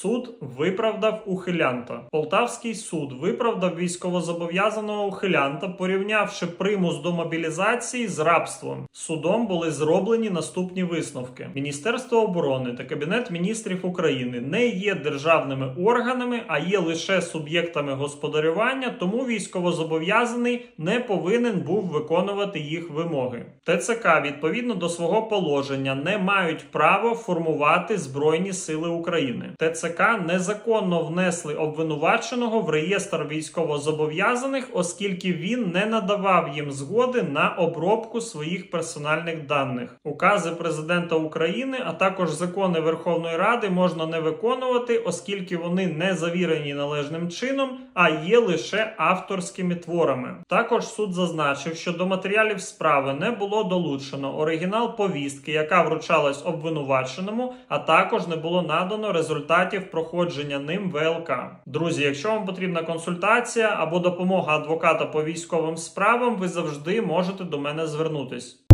Суд виправдав ухилянта. Полтавський суд виправдав військовозобов'язаного ухилянта, порівнявши примус до мобілізації з рабством. Судом були зроблені наступні висновки: Міністерство оборони та Кабінет міністрів України не є державними органами, а є лише суб'єктами господарювання, тому військовозобов'язаний не повинен був виконувати їх вимоги. ТЦК відповідно до свого положення не мають права формувати збройні сили України. ТЦК незаконно внесли обвинуваченого в реєстр військовозобов'язаних, оскільки він не надавав їм згоди на обробку своїх персональних даних. Укази президента України, а також закони Верховної Ради можна не виконувати, оскільки вони не завірені належним чином, а є лише авторськими творами. Також суд зазначив, що до матеріалів справи не було долучено оригінал повістки, яка вручалась обвинуваченому, а також не було надано результатів проходження ним ВЛК. Друзі, якщо вам потрібна консультація або допомога адвоката по військовим справам, ви завжди можете до мене звернутись.